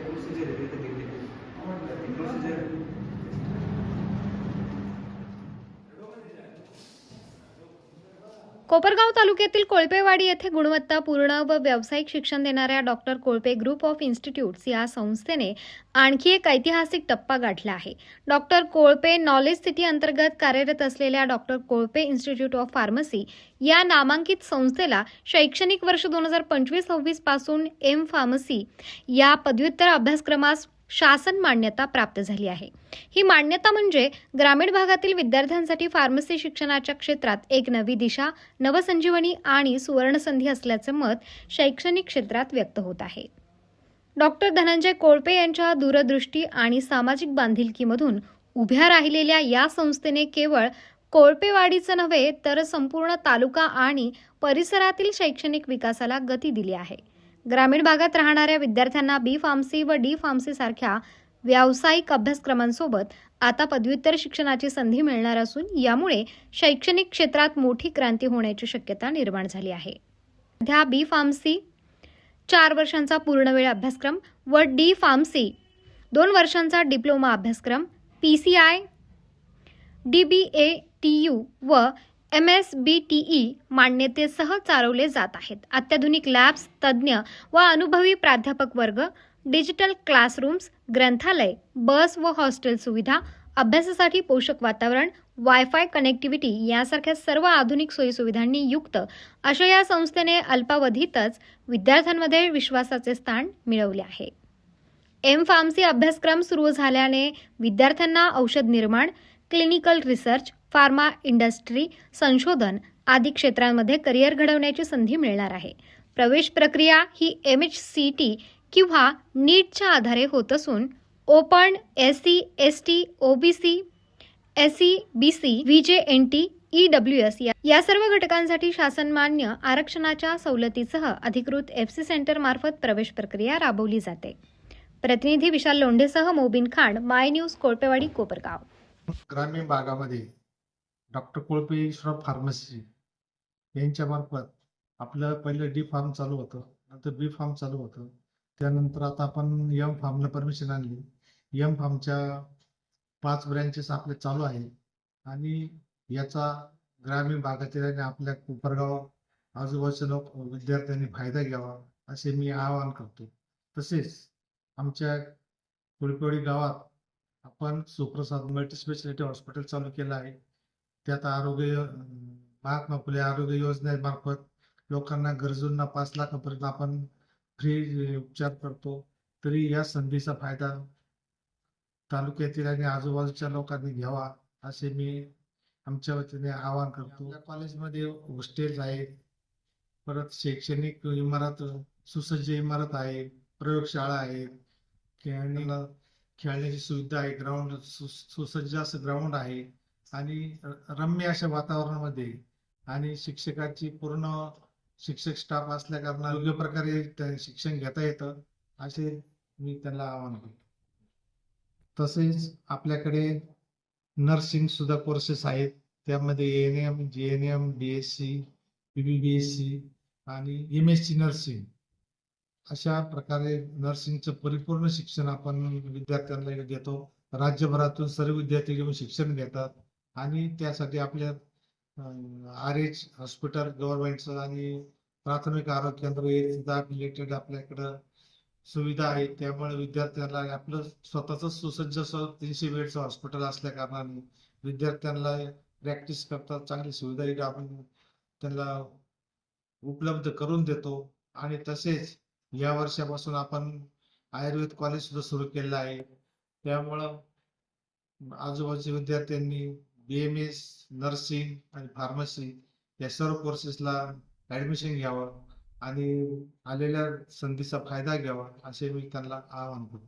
Procedure आहे तिथे दिली प्रोसिजर कोपरगाव तालुक्यातील कोळपेवाडी येथे गुणवत्तापूर्ण व व्यावसायिक शिक्षण देणाऱ्या doctor Kolpe group of institutes या संस्थेने आणखी एक ऐतिहासिक टप्पा गाठला आहे. डॉक्टर कोळपे नॉलेज सिटी अंतर्गत कार्यरत असलेल्या doctor Kolpe institute of pharmacy या नामांकित संस्थेला शैक्षणिक वर्ष दोन हजार पंचवीस सव्वीसपासून एम फार्मसी या पदव्युत्तर अभ्यासक्रमास शासन मान्यता प्राप्त झाली आहे. ही मान्यता म्हणजे ग्रामीण भागातील विद्यार्थ्यांसाठी फार्मसी शिक्षणाच्या क्षेत्रात एक नवी दिशा नवसंजीवनी आणि सुवर्णसंधी असल्याचे मत शैक्षणिक क्षेत्रात व्यक्त होत आहे. डॉक्टर धनंजय कोळपे यांच्या दूरदृष्टी आणि सामाजिक बांधिलकीमधून उभ्या राहिलेल्या या संस्थेने केवळ कोळपेवाडीचं नव्हे तर संपूर्ण तालुका आणि परिसरातील शैक्षणिक विकासाला गती दिली आहे. ग्रामीण भागात राहणाऱ्या विद्यार्थ्यांना बी फार्मसी व डी फार्मसी सारख्या व्यावसायिक अभ्यासक्रमांसोबत आता पदव्युत्तर शिक्षणाची संधी मिळणार असून यामुळे शैक्षणिक क्षेत्रात मोठी क्रांती होण्याची शक्यता निर्माण झाली आहे. सध्या बी फार्मसी चार वर्षांचा पूर्णवेळ अभ्यासक्रम व डी फार्मसी दोन वर्षांचा डिप्लोमा अभ्यासक्रम P C I D B A T U व M S B T E मान्यतेसह चालवले जात आहेत. अत्याधुनिक लॅब्स तज्ज्ञ व अनुभवी प्राध्यापक वर्ग डिजिटल क्लासरूम्स ग्रंथालय बस व हॉस्टेल सुविधा अभ्यासासाठी पोषक वातावरण वायफाय कनेक्टिव्हिटी यासारख्या सर्व आधुनिक सोयीसुविधांनी युक्त अशा या संस्थेने अल्पावधीतच विद्यार्थ्यांमध्ये विश्वासाचे स्थान मिळवले आहे. एम फार्मसी अभ्यासक्रम सुरू झाल्याने विद्यार्थ्यांना औषध निर्माण क्लिनिकल रिसर्च फार्मा इंडस्ट्री संशोधन आदी क्षेत्रांमध्ये करिअर घडवण्याची संधी मिळणार आहे. प्रवेश प्रक्रिया ही एम एच सी टी किंवा नीटच्या आधारे होत असून open S C S T O B C S C B C V J N T E W S या सर्व घटकांसाठी शासनमान्य आरक्षणाच्या सवलतीसह अधिकृत एफ सी सेंटरमार्फत प्रवेश प्रक्रिया राबवली जाते. प्रतिनिधी विशाल लोंढेसह मोबिन खांड माय न्यूज कोळपेवाडी कोपरगाव. ग्रामीण भागामध्ये doctor Kolpe Shroff pharmacy pharmacy यांच्यामार्फत आपलं पहिलं डी फार्म चालू होतं नंतर बी फार्म चालू होतं. त्यानंतर आता आपण एम फार्मला परमिशन आणली. एम फार्मच्या पाच ब्रँचेस आपले चालू आहे. आणि याचा ग्रामीण भागातील आणि आपल्या कोपरगाव आजूबाजूच्या लोक विद्यार्थ्यांनी फायदा घ्यावा असे मी आवाहन करतो. तसेच आमच्या कोळपेवाडी गावात आपण सुप्रसाद मल्टीस्पेशालिटी हॉस्पिटल चालू केलं आहे. त्यात आरोग्य महात्मा फुले आरोग्य योजनेमार्फत लोकांना गरजूंना पाच लाखापर्यंत आपण फ्री उपचार करतो. तरी या संधीचा फायदा तालुक्यातील आणि आजूबाजूच्या लोकांनी घ्यावा असे मी आमच्या वतीने आवाहन करतो. या कॉलेजमध्ये हॉस्टेल आहेत. परत शैक्षणिक इमारत सुसज्ज इमारत आहे प्रयोगशाळा आहे खेळण्याला खेळण्याची सुविधा आहे ग्राउंड सुसज्ज असं ग्राउंड आहे. आणि रम्य अशा वातावरणामध्ये आणि शिक्षकाची पूर्ण शिक्षक स्टाफ असल्या कारणाने योग्य प्रकारे शिक्षण घेता येतं असे मी त्यांना आवाहन करतो. तसेच आपल्याकडे नर्सिंग सुद्धा कोर्सेस आहेत. त्यामध्ये N M G N M B S C B B S C आणि एम एस सी नर्सिंग अशा प्रकारे नर्सिंगचं परिपूर्ण शिक्षण आपण विद्यार्थ्यांना देतो राज्यभरातून सर्व विद्यार्थी घेऊन शिक्षण घेतात. आणि त्यासाठी आपल्या आर एच हॉस्पिटल गव्हर्नमेंटचं आणि प्राथमिक आरोग्य केंद्र हे सुद्धा रिलेटेड आपल्याकडं सुविधा आहेत. त्यामुळे विद्यार्थ्यांना आपलं स्वतःच सुसज्ज तीनशे बेडचं हॉस्पिटल असल्या कारणाने विद्यार्थ्यांना प्रॅक्टिस करता चांगली सुविधा आपण त्यांना उपलब्ध करून देतो. आणि तसेच या वर्षापासून आपण आयुर्वेद कॉलेज सुद्धा सुरू केलं आहे. त्यामुळं आजूबाजूच्या विद्यार्थ्यांनी बी एम एस नर्सिंग आणि फार्मसी या सर्व कोर्सेसला ऍडमिशन घ्यावं आणि आलेल्या संधीचा फायदा घ्यावा असे मी त्यांना आवाहन करतो.